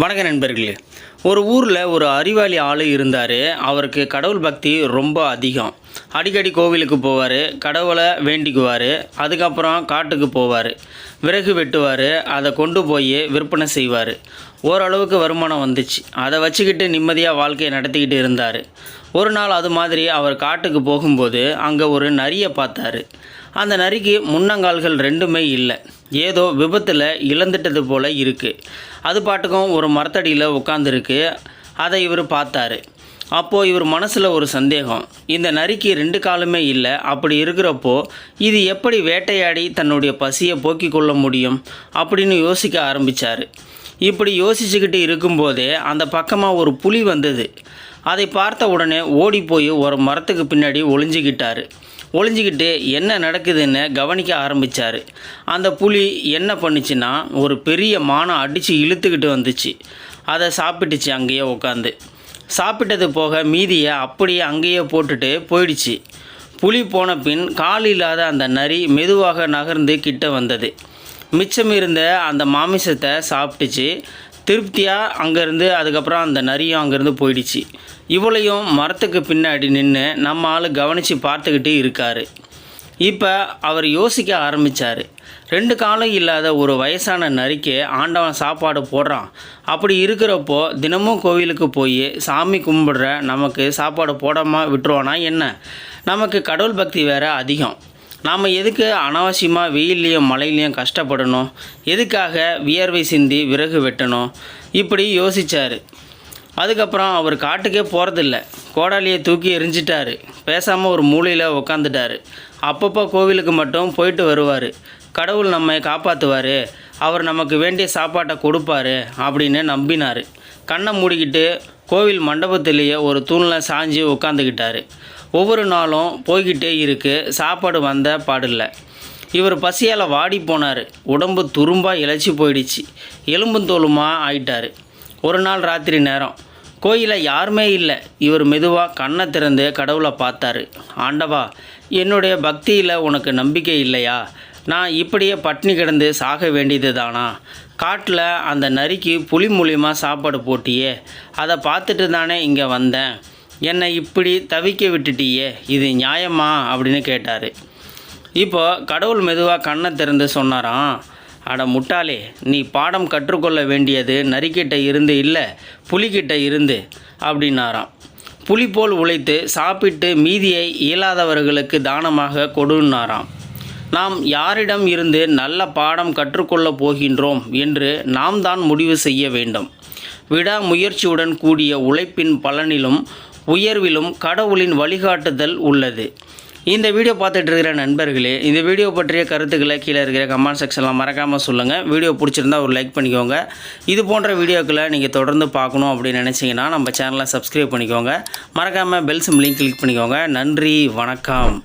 வணக்க நண்பர்களே. ஒரு ஊரில் ஒரு அறிவாளி ஆள் இருந்தார். அவருக்கு கடவுள் பக்தி ரொம்ப அதிகம். அடிக்கடி கோவிலுக்கு போவார் கடவுளை வேண்டிக்குவார் அதுக்கப்புறம் காட்டுக்கு போவார். விறகு வெட்டுவார் அதை கொண்டு போய் விற்பனை செய்வார். ஓரளவுக்கு வருமானம் வந்துச்சு. அதை வச்சுக்கிட்டு நிம்மதியாக வாழ்க்கையை நடத்திக்கிட்டு இருந்தார். ஒரு நாள் அது மாதிரி அவர் காட்டுக்கு போகும்போது அங்கே ஒரு நரியை பார்த்தாரு. அந்த நரிக்கு முன்னங்கால்கள் ரெண்டுமே இல்லை. ஏதோ விபத்தில் இழந்துட்டது போல் இருக்குது அது பாட்டுக்கும் ஒரு மரத்தடியில் உட்காந்துருக்கு அதை இவர் பார்த்தாரு. அப்போது இவர் மனசில் ஒரு சந்தேகம். இந்த நரிக்கு ரெண்டு காலுமே இல்லை. அப்படி இருக்கிறப்போ இது எப்படி வேட்டையாடி தன்னுடைய பசியை போக்கிக் கொள்ள முடியும் அப்படின்னு யோசிக்க ஆரம்பித்தார் இப்படி யோசிச்சுக்கிட்டு இருக்கும்போதே அந்த பக்கமாக ஒரு புலி வந்தது. அதை பார்த்த உடனே ஓடி போய் ஒரு மரத்துக்கு பின்னாடி ஒளிஞ்சிக்கிட்டாரு. ஒளிஞ்சிக்கிட்டு என்ன நடக்குதுன்னு கவனிக்க ஆரம்பித்தார் அந்த புலி என்ன பண்ணுச்சுன்னா ஒரு பெரிய மானை அடித்து இழுத்துக்கிட்டு வந்துச்சு. அதை சாப்பிட்டுச்சு அங்கேயே உட்காந்து சாப்பிட்டது போக மீதியை அப்படியே அங்கேயே போட்டுட்டு போயிடுச்சு. புலி போன பின் கால் இல்லாத அந்த நரி மெதுவாக நகர்ந்து கிட்ட வந்தது. மிச்சம் இருந்த அந்த மாமிசத்தை சாப்பிட்டுச்சு. திருப்தியாக அங்கேருந்து அதுக்கப்புறம் அந்த நரியும் அங்கேருந்து போயிடுச்சு. இவளையும் மரத்துக்கு பின்னாடி நின்று நம்ம ஆள் கவனித்து பார்த்துக்கிட்டே இருக்காரு. இப்போ அவர் யோசிக்க ஆரம்பித்தார் ரெண்டு காலம் இல்லாத ஒரு வயசான நரிக்கு ஆண்டவன் சாப்பாடு போடுறான். அப்படி இருக்கிறப்போ தினமும் கோவிலுக்கு போய் சாமி கும்பிடுற நமக்கு சாப்பாடு போடாமல் விட்டுருவானா என்ன? நமக்கு கடவுள் பக்தி வேறு அதிகம். நாம் எதுக்கு அனாவசியமாக வெயில்லையும் மழையிலையும் கஷ்டப்படணும்? எதுக்காக வியர்வை சிந்தி விறகு வெட்டணும்? இப்படி யோசித்தார் அதுக்கப்புறம் அவர் காட்டுக்கே போகிறதில்ல கோடாலியை தூக்கி எரிஞ்சிட்டாரு பேசாமல் ஒரு மூலையில் உக்காந்துட்டார். அப்பப்போ கோவிலுக்கு மட்டும் போயிட்டு வருவார். கடவுள் நம்மை காப்பாற்றுவார் அவர் நமக்கு வேண்டிய சாப்பாட்டை கொடுப்பாரு அப்படின்னு நம்பினார். கண்ணை மூடிக்கிட்டு கோவில் மண்டபத்திலேயே ஒரு தூணில் சாஞ்சு உட்காந்துக்கிட்டாரு ஒவ்வொரு நாளும் போய்கிட்டே இருக்கு. சாப்பாடு வந்த பாடில்லை. இவர் பசியால் வாடி போனார். உடம்பு துரும்பாக இழைச்சி போயிடுச்சு. எலும்பும் தோலுமாக ஆயிட்டார். ஒரு நாள் ராத்திரி நேரம். கோயிலில் யாருமே இல்லை. இவர் மெதுவாக கண்ணை திறந்து கடவுளை பார்த்தாரு. ஆண்டவா என்னுடைய பக்தியில் உனக்கு நம்பிக்கை இல்லையா? நான் இப்படியே பட்னி கிடந்து சாக வேண்டியது தானா காட்டில் அந்த நரிக்கு புலி மூலியமாக சாப்பாடு போட்டியே. அதை பார்த்துட்டு தானே இங்கே வந்தேன். என்னை இப்படி தவிக்க விட்டுட்டியே இது நியாயமா? அப்படின்னு கேட்டார். இப்போது கடவுள் மெதுவாக கண்ணை திறந்து சொன்னாராம் அட முட்டாளே நீ பாடம் கற்றுக்கொள்ள வேண்டியது நரிக்கிட்ட இருந்து இல்லை புலிக்கிட்ட இருந்து அப்படின்னாராம். புலி போல் உழைத்து சாப்பிட்டு மீதியை இயலாதவர்களுக்கு தானமாக கொடுன்னாராம். நாம் யாரிடம் இருந்து நல்ல பாடம் கற்றுக்கொள்ளப் போகின்றோம் என்று நாம் தான் முடிவு செய்ய வேண்டும். விடாமுயற்சியுடன் கூடிய உழைப்பின் பலனிலும் உயர்விலும் கடவுளின் வழிகாட்டுதல் உள்ளது. இந்த வீடியோ பார்த்துட்டு இருக்கிற நண்பர்களே இந்த வீடியோ பற்றிய கருத்துக்களை கீழே இருக்கிற கமெண்ட் செக்ஷனில் மறக்காமல் சொல்லுங்கள் வீடியோ பிடிச்சிருந்தா ஒரு லைக் பண்ணிக்கோங்க. இது போன்ற வீடியோக்களை நீங்கள் தொடர்ந்து பார்க்கணும் அப்படின்னு நினச்சிங்கன்னா நம்ம சேனலை சப்ஸ்கிரைப் பண்ணிக்கோங்க. மறக்காமல் பெல் சிம் லிங்க் கிளிக் பண்ணிக்கோங்க. நன்றி வணக்கம்.